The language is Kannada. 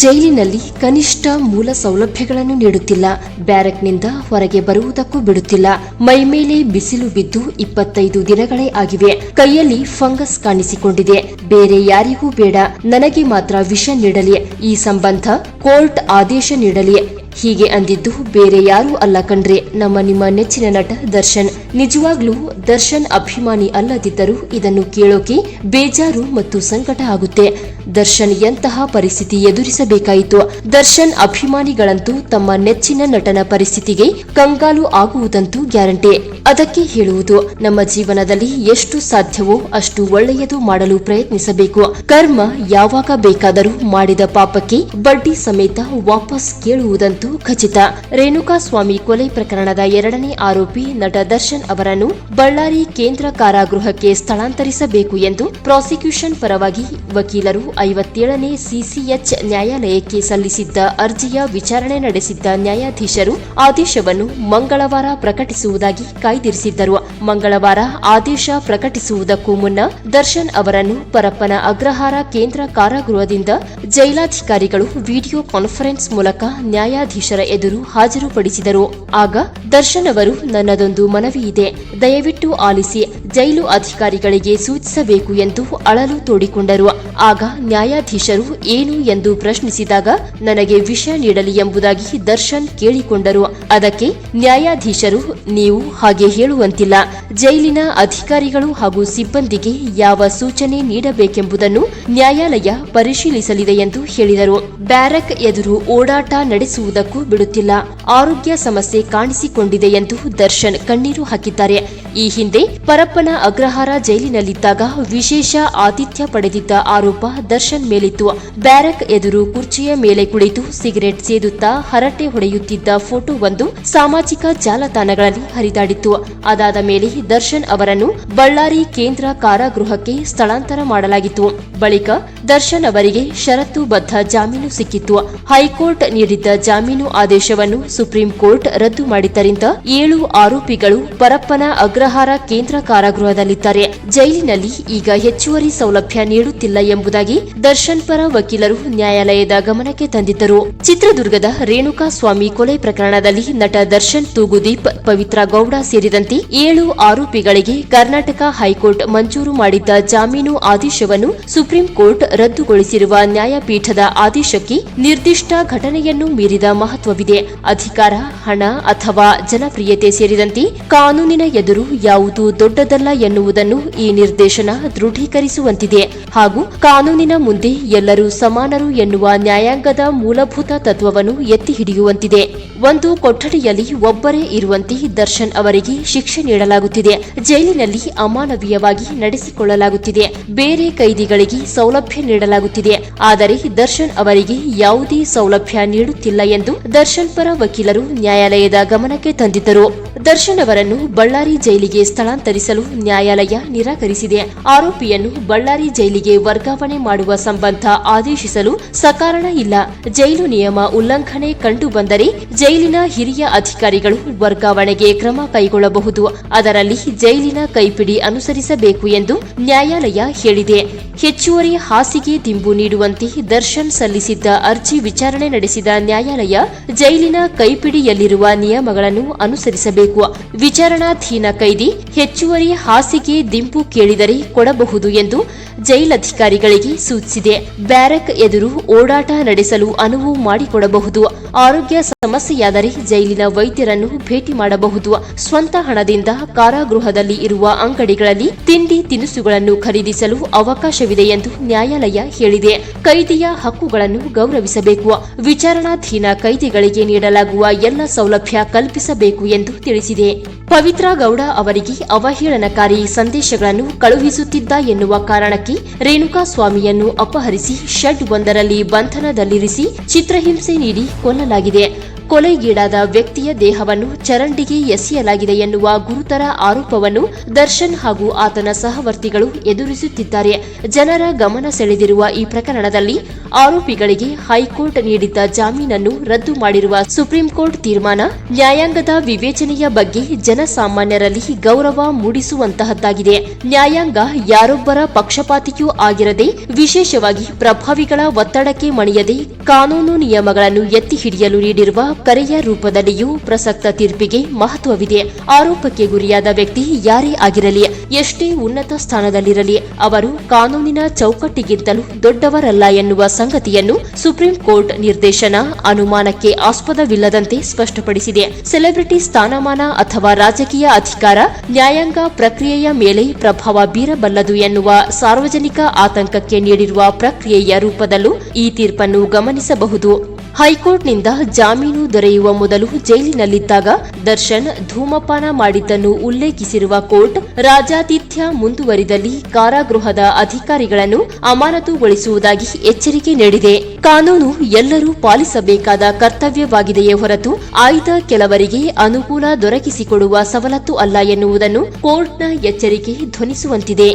ಜೈಲಿನಲ್ಲಿ ಕನಿಷ್ಠ ಮೂಲ ಸೌಲಭ್ಯಗಳನ್ನು ನೀಡುತ್ತಿಲ್ಲ. ಬ್ಯಾರಕ್ನಿಂದ ಹೊರಗೆ ಬರುವುದಕ್ಕೂ ಬಿಡುತ್ತಿಲ್ಲ. ಮೈಮೇಲೆ ಬಿಸಿಲು ಬಿದ್ದು ಇಪ್ಪತ್ತೈದು ದಿನಗಳೇ ಆಗಿವೆ. ಕೈಯಲ್ಲಿ ಫಂಗಸ್ ಕಾಣಿಸಿಕೊಂಡಿದೆ. ಬೇರೆ ಯಾರಿಗೂ ಬೇಡ. ನನಗೆ ಮಾತ್ರ ವಿಷ ನೀಡಲಿ. ಈ ಸಂಬಂಧ ಕೋರ್ಟ್ ಆದೇಶ ನೀಡಲಿ. ಹೀಗೆ ಅಂದಿದ್ದು ಬೇರೆ ಯಾರೂ ಅಲ್ಲ ಕಣ್ರೆ. ನಮ್ಮ ನಿಮ್ಮ ನೆಚ್ಚಿನ ನಟ ದರ್ಶನ್. ನಿಜವಾಗ್ಲೂ ದರ್ಶನ್ ಅಭಿಮಾನಿ ಅಲ್ಲದಿದ್ದರೂ ಇದನ್ನು ಕೇಳೋಕೆ ಬೇಜಾರು ಮತ್ತು ಸಂಕಟ ಆಗುತ್ತೆ. ದರ್ಶನ್ ಎಂತಹ ಪರಿಸ್ಥಿತಿ ಎದುರಿಸಬೇಕಾಯಿತು. ದರ್ಶನ್ ಅಭಿಮಾನಿಗಳಂತೂ ತಮ್ಮ ನೆಚ್ಚಿನ ನಟನ ಪರಿಸ್ಥಿತಿಗೆ ಕಂಗಾಲು ಆಗುವುದಂತೂ ಗ್ಯಾರಂಟಿ. ಅದಕ್ಕೆ ಹೇಳುವುದು, ನಮ್ಮ ಜೀವನದಲ್ಲಿ ಎಷ್ಟು ಸಾಧ್ಯವೋ ಅಷ್ಟು ಒಳ್ಳೆಯದು ಮಾಡಲು ಪ್ರಯತ್ನಿಸಬೇಕು. ಕರ್ಮ ಯಾವಾಗ ಬೇಕಾದರೂ ಮಾಡಿದ ಪಾಪಕ್ಕೆ ಬಡ್ಡಿ ಸಮೇತ ವಾಪಸ್ ಕೇಳುವುದಂತೂ ಖಚಿತ. ರೇಣುಕಾ ಸ್ವಾಮಿ ಕೊಲೆ ಪ್ರಕರಣದ ಎರಡನೇ ಆರೋಪಿ ನಟ ದರ್ಶನ್ ಅವರನ್ನು ಬಳ್ಳಾರಿ ಕೇಂದ್ರ ಕಾರಾಗೃಹಕ್ಕೆ ಸ್ಥಳಾಂತರಿಸಬೇಕು ಎಂದು ಪ್ರಾಸಿಕ್ಯೂಷನ್ ಪರವಾಗಿ ವಕೀಲರು ಐವತ್ತೇಳನೇ ಸಿಸಿಎಚ್ ನ್ಯಾಯಾಲಯಕ್ಕೆ ಸಲ್ಲಿಸಿದ್ದ ಅರ್ಜಿಯ ವಿಚಾರಣೆ ನಡೆಸಿದ್ದ ನ್ಯಾಯಾಧೀಶರು ಆದೇಶವನ್ನು ಮಂಗಳವಾರ ಪ್ರಕಟಿಸುವುದಾಗಿ ಕಾಯ್ದಿರಿಸಿದ್ದರು. ಮಂಗಳವಾರ ಆದೇಶ ಪ್ರಕಟಿಸುವುದಕ್ಕೂ ಮುನ್ನ ದರ್ಶನ್ ಅವರನ್ನು ಪರಪ್ಪನ ಅಗ್ರಹಾರ ಕೇಂದ್ರ ಕಾರಾಗೃಹದಿಂದ ಜೈಲಾಧಿಕಾರಿಗಳು ವಿಡಿಯೋ ಕಾನ್ಫರೆನ್ಸ್ ಮೂಲಕ ನ್ಯಾಯಾಧೀಶರ ಎದುರು ಹಾಜರುಪಡಿಸಿದರು. ಆಗ ದರ್ಶನ್ ಅವರು ನನ್ನದೊಂದು ಮನವಿ ಇದೆ ದಯವಿಟ್ಟು ಆಲಿಸಿ ಜೈಲು ಅಧಿಕಾರಿಗಳಿಗೆ ಸೂಚಿಸಬೇಕು ಎಂದು ಅಳಲು ತೋಡಿಕೊಂಡರು. ಆಗ ನ್ಯಾಯಾಧೀಶರು ಏನು ಎಂದು ಪ್ರಶ್ನಿಸಿದಾಗ ನನಗೆ ವಿಷಯ ನೀಡಲಿ ಎಂಬುದಾಗಿ ದರ್ಶನ್ ಕೇಳಿಕೊಂಡರು. ಅದಕ್ಕೆ ನ್ಯಾಯಾಧೀಶರು, ನೀವು ಹಾಗೆ ಹೇಳುವಂತಿಲ್ಲ. ಜೈಲಿನ ಅಧಿಕಾರಿಗಳು ಹಾಗೂ ಸಿಬ್ಬಂದಿಗೆ ಯಾವ ಸೂಚನೆ ನೀಡಬೇಕೆಂಬುದನ್ನು ನ್ಯಾಯಾಲಯ ಪರಿಶೀಲಿಸಲಿದೆ ಎಂದು ಹೇಳಿದರು. ಬ್ಯಾರಕ್ ಎದುರು ಓಡಾಟ ನಡೆಸುವುದಕ್ಕೂ ಬಿಡುತ್ತಿಲ್ಲ. ಆರೋಗ್ಯ ಸಮಸ್ಯೆ ಕಾಣಿಸಿಕೊಂಡಿದೆ ಎಂದು ದರ್ಶನ್ ಕಣ್ಣೀರು ಹಾಕಿದ್ದಾರೆ. ಈ ಹಿಂದೆ ಪರಪ್ಪನ ಅಗ್ರಹಾರ ಜೈಲಿನಲ್ಲಿದ್ದಾಗ ವಿಶೇಷ ಆತಿಥ್ಯ ಪಡೆದಿದ್ದ ಆರೋಪ ದರ್ಶನ್ ಮೇಲಿತ್ತು. ಬ್ಯಾರಕ್ ಎದುರು ಕುರ್ಚಿಯ ಮೇಲೆ ಕುಳಿತು ಸಿಗರೆಟ್ ಸೇದುತ್ತಾ ಹರಟೆ ಹೊಡೆಯುತ್ತಿದ್ದ ಫೋಟೋವೊಂದು ಸಾಮಾಜಿಕ ಜಾಲತಾಣಗಳಲ್ಲಿ ಹರಿದಾಡಿತ್ತು. ಅದಾದ ಮೇಲೆ ದರ್ಶನ್ ಅವರನ್ನು ಬಳ್ಳಾರಿ ಕೇಂದ್ರ ಕಾರಾಗೃಹಕ್ಕೆ ಸ್ಥಳಾಂತರ ಮಾಡಲಾಗಿತ್ತು. ಬಳಿಕ ದರ್ಶನ್ ಅವರಿಗೆ ಷರತ್ತುಬದ್ಧ ಜಾಮೀನು ಸಿಕ್ಕಿತ್ತು. ಹೈಕೋರ್ಟ್ ನೀಡಿದ್ದ ಜಾಮೀನು ಆದೇಶವನ್ನು ಸುಪ್ರೀಂ ಕೋರ್ಟ್ ರದ್ದು ಮಾಡಿದ್ದರಿಂದ ಏಳು ಆರೋಪಿಗಳು ಪರಪ್ಪನ ಅಗ್ರಹಾರ ಕೇಂದ್ರ ಕಾರಾಗೃಹದಲ್ಲಿದ್ದಾರೆ ಜೈಲಿನಲ್ಲಿ ಈಗ ಹೆಚ್ಚುವರಿ ಸೌಲಭ್ಯ ನೀಡುತ್ತಿಲ್ಲ ಎಂಬುದಾಗಿ ದರ್ಶನ್ ಪರ ವಕೀಲರು ನ್ಯಾಯಾಲಯದ ಗಮನಕ್ಕೆ ತಂದಿದ್ದರು. ಚಿತ್ರದುರ್ಗದ ರೇಣುಕಾ ಸ್ವಾಮಿ ಕೊಲೆ ಪ್ರಕರಣದಲ್ಲಿ ನಟ ದರ್ಶನ್ ತೂಗುದೀಪ್, ಪವಿತ್ರ ಗೌಡ ಸೇರಿದಂತೆ ಏಳು ಆರೋಪಿಗಳಿಗೆ ಕರ್ನಾಟಕ ಹೈಕೋರ್ಟ್ ಮಂಜೂರು ಮಾಡಿದ್ದ ಜಾಮೀನು ಆದೇಶವನ್ನು ಸುಪ್ರೀಂ ಕೋರ್ಟ್ ರದ್ದುಗೊಳಿಸಿರುವ ನ್ಯಾಯಪೀಠದ ಆದೇಶಕ್ಕೆ ನಿರ್ದಿಷ್ಟ ಘಟನೆಯನ್ನು ಮೀರಿದ ಮಹತ್ವವಿದೆ. ಅಧಿಕಾರ, ಹಣ ಅಥವಾ ಜನಪ್ರಿಯತೆ ಸೇರಿದಂತೆ ಕಾನೂನಿನ ಎದುರು ಯಾವುದು ದೊಡ್ಡದಲ್ಲ ಎನ್ನುವುದನ್ನು ಈ ನಿರ್ದೇಶನ ದೃಢೀಕರಿಸುವಂತಿದೆ. ಹಾಗೂ ಕಾನೂನಿನ ಮುಂದೆ ಎಲ್ಲರೂ ಸಮಾನರು ಎನ್ನುವ ನ್ಯಾಯಾಂಗದ ಮೂಲಭೂತ ತತ್ವವನ್ನು ಎತ್ತಿ ಹಿಡಿಯುವಂತಿದೆ. ಒಂದು ಕೊಠಡಿಯಲ್ಲಿ ಒಬ್ಬರೇ ಇರುವಂತೆ ದರ್ಶನ್ ಅವರಿಗೆ ಶಿಕ್ಷೆ ನೀಡಲಾಗುತ್ತಿದೆ. ಜೈಲಿನಲ್ಲಿ ಅಮಾನವೀಯವಾಗಿ ನಡೆಸಿಕೊಳ್ಳಲಾಗುತ್ತಿದೆ. ಬೇರೆ ಕೈದಿಗಳಿಗೆ ಸೌಲಭ್ಯ ನೀಡಲಾಗುತ್ತಿದೆ. ಆದರೆ ದರ್ಶನ್ ಅವರಿಗೆ ಯಾವುದೇ ಸೌಲಭ್ಯ ನೀಡುತ್ತಿಲ್ಲ ಎಂದು ದರ್ಶನ್ ಪರ ವಕೀಲರು ನ್ಯಾಯಾಲಯದ ಗಮನಕ್ಕೆ ತಂದಿದ್ದರು. ದರ್ಶನ್ ಅವರನ್ನು ಬಳ್ಳಾರಿ ಜೈಲಿಗೆ ಸ್ಥಳಾಂತರಿಸಲು ನ್ಯಾಯಾಲಯ ನಿರಾಕರಿಸಿದೆ. ಆರೋಪಿಯನ್ನು ಬಳ್ಳಾರಿ ಜೈಲಿಗೆ ವರ್ಗಾವಣೆ ಮಾಡುವ ಸಂಬಂಧ ಆದೇಶಿಸಲು ಸಕಾರಣ ಇಲ್ಲ. ಜೈಲು ನಿಯಮ ಉಲ್ಲಂಘನೆ ಕಂಡುಬಂದರೆ ಜೈಲಿನ ಹಿರಿಯ ಅಧಿಕಾರಿಗಳು ವರ್ಗಾವಣೆಗೆ ಕ್ರಮ ಕೈಗೊಳ್ಳಬಹುದು. ಅದರಲ್ಲಿ ಜೈಲಿನ ಕೈಪಿಡಿ ಅನುಸರಿಸಬೇಕು ಎಂದು ನ್ಯಾಯಾಲಯ ಹೇಳಿದೆ. ಹೆಚ್ಚುವರಿ ಹಾಸಿಗೆ ದಿಂಬು ನೀಡುವಂತೆ ದರ್ಶನ್ ಸಲ್ಲಿಸಿದ್ದ ಅರ್ಜಿ ವಿಚಾರಣೆ ನಡೆಸಿದ ನ್ಯಾಯಾಲಯ ಜೈಲಿನ ಕೈಪಿಡಿಯಲ್ಲಿರುವ ನಿಯಮಗಳನ್ನು ಅನುಸರಿಸಬೇಕು. ವಿಚಾರಣಾಧೀನ ಕೈದಿ ಹೆಚ್ಚುವರಿ ಹಾಸಿಗೆ ದಿಂಪು ಕೇಳಿದರೆ ಕೊಡಬಹುದು ಎಂದು ಜೈಲಧಿಕಾರಿಗಳಿಗೆ ಸೂಚಿಸಿದೆ. ಬ್ಯಾರಕ್ ಎದುರು ಓಡಾಟ ನಡೆಸಲು ಅನುವು ಮಾಡಿಕೊಡಬಹುದು. ಆರೋಗ್ಯ ಸಮಸ್ಯೆಯಾದರೆ ಜೈಲಿನ ವೈದ್ಯರನ್ನು ಭೇಟಿ ಮಾಡಬಹುದು. ಸ್ವಂತ ಹಣದಿಂದ ಕಾರಾಗೃಹದಲ್ಲಿ ಇರುವ ಅಂಗಡಿಗಳಲ್ಲಿ ತಿಂಡಿ, ತಿನಿಸುಗಳನ್ನು ಖರೀದಿಸಲು ಅವಕಾಶವಿದೆ ಎಂದು ನ್ಯಾಯಾಲಯ ಹೇಳಿದೆ. ಕೈದಿಯ ಹಕ್ಕುಗಳನ್ನು ಗೌರವಿಸಬೇಕು. ವಿಚಾರಣಾಧೀನ ಕೈದಿಗಳಿಗೆ ನೀಡಲಾಗುವ ಎಲ್ಲ ಸೌಲಭ್ಯ ಕಲ್ಪಿಸಬೇಕು ಎಂದು ತಿಳಿಸಿದೆ. ಪವಿತ್ರ ಗೌಡ ಅವರಿಗೆ ಅವಹೇಳನಕಾರಿ ಸಂದೇಶಗಳನ್ನು ಕಳುಹಿಸುತ್ತಿದ್ದ ಎನ್ನುವ ಕಾರಣಕ್ಕೆ ರೇಣುಕಾ ಸ್ವಾಮಿಯನ್ನು ಅಪಹರಿಸಿ ಶೆಡ್ ಒಂದರಲ್ಲಿ ಬಂಧನದಲ್ಲಿರಿಸಿ ಚಿತ್ರಹಿಂಸೆ ನೀಡಿ ಕೊಲ್ಲಲಾಗಿದೆ. ಕೊಲೆಗೀಡಾದ ವ್ಯಕ್ತಿಯ ದೇಹವನ್ನು ಚರಂಡಿಗೆ ಎಸೆಯಲಾಗಿದೆ ಎನ್ನುವ ಗುರುತರ ಆರೋಪವನ್ನು ದರ್ಶನ್ ಹಾಗೂ ಆತನ ಸಹವರ್ತಿಗಳು ಎದುರಿಸುತ್ತಿದ್ದಾರೆ. ಜನರ ಗಮನ ಸೆಳೆದಿರುವ ಈ ಪ್ರಕರಣದಲ್ಲಿ ಆರೋಪಿಗಳಿಗೆ ಹೈಕೋರ್ಟ್ ನೀಡಿದ್ದ ಜಾಮೀನನ್ನು ರದ್ದು ಮಾಡಿರುವ ಸುಪ್ರೀಂ ಕೋರ್ಟ್ ತೀರ್ಮಾನ ನ್ಯಾಯಾಂಗದ ವಿವೇಚನೆಯ ಬಗ್ಗೆ ಜನಸಾಮಾನ್ಯರಲ್ಲಿ ಗೌರವ ಮೂಡಿಸುವಂತಹದ್ದಾಗಿದೆ. ನ್ಯಾಯಾಂಗ ಯಾರೊಬ್ಬರ ಪಕ್ಷಪಾತಿಯೂ ಆಗಿರದೆ ವಿಶೇಷವಾಗಿ ಪ್ರಭಾವಿಗಳ ಒತ್ತಡಕ್ಕೆ ಮಣಿಯದೆ ಕಾನೂನು ನಿಯಮಗಳನ್ನು ಎತ್ತಿ ಹಿಡಿಯಲು ನೀಡಿರುವ ಕರೆಯ ರೂಪದಲ್ಲಿಯೂ ಪ್ರಸಕ್ತ ತೀರ್ಪಿಗೆ ಮಹತ್ವವಿದೆ. ಆರೋಪಕ್ಕೆ ಗುರಿಯಾದ ವ್ಯಕ್ತಿ ಯಾರೇ ಆಗಿರಲಿ, ಎಷ್ಟೇ ಉನ್ನತ ಸ್ಥಾನದಲ್ಲಿರಲಿ, ಅವರು ಕಾನೂನಿನ ಚೌಕಟ್ಟಿಗಿಂತಲೂ ದೊಡ್ಡವರಲ್ಲ ಎನ್ನುವ ಸಂಗತಿಯನ್ನು ಸುಪ್ರೀಂ ಕೋರ್ಟ್ ನಿರ್ದೇಶನ ಅನುಮಾನಕ್ಕೆ ಆಸ್ಪದವಿಲ್ಲದಂತೆ ಸ್ಪಷ್ಟಪಡಿಸಿದೆ. ಸೆಲೆಬ್ರಿಟಿ ಸ್ಥಾನಮಾನ ಅಥವಾ ರಾಜಕೀಯ ಅಧಿಕಾರ ನ್ಯಾಯಾಂಗ ಪ್ರಕ್ರಿಯೆಯ ಮೇಲೆ ಪ್ರಭಾವ ಬೀರಬಲ್ಲದು ಎನ್ನುವ ಸಾರ್ವಜನಿಕ ಆತಂಕಕ್ಕೆ ನೀಡಿರುವ ಪ್ರಕ್ರಿಯೆಯ ರೂಪದಲ್ಲೂ ಈ ತೀರ್ಪನ್ನು ಗಮನಿಸಬಹುದು. ಹೈಕೋರ್ಟ್ನಿಂದ ಜಾಮೀನು ದೊರೆಯುವ ಮೊದಲು ಜೈಲಿನಲ್ಲಿದ್ದಾಗ ದರ್ಶನ್ ಧೂಮಪಾನ ಮಾಡಿದ್ದನ್ನು ಉಲ್ಲೇಖಿಸಿರುವ ಕೋರ್ಟ್ ರಾಜಾತಿಥ್ಯ ಮುಂದುವರಿದಲ್ಲಿ ಕಾರಾಗೃಹದ ಅಧಿಕಾರಿಗಳನ್ನು ಅಮಾನತುಗೊಳಿಸುವುದಾಗಿ ಎಚ್ಚರಿಕೆ ನೀಡಿದೆ. ಕಾನೂನು ಎಲ್ಲರೂ ಪಾಲಿಸಬೇಕಾದ ಕರ್ತವ್ಯವಾಗಿದೆಯೇ ಹೊರತು ಆಯ್ದ ಕೆಲವರಿಗೆ ಅನುಕೂಲ ದೊರಕಿಸಿಕೊಡುವ ಸವಲತ್ತು ಅಲ್ಲ ಎನ್ನುವುದನ್ನು ಕೋರ್ಟ್ನ ಎಚ್ಚರಿಕೆ ಧ್ವನಿಸುವಂತಿದೆ.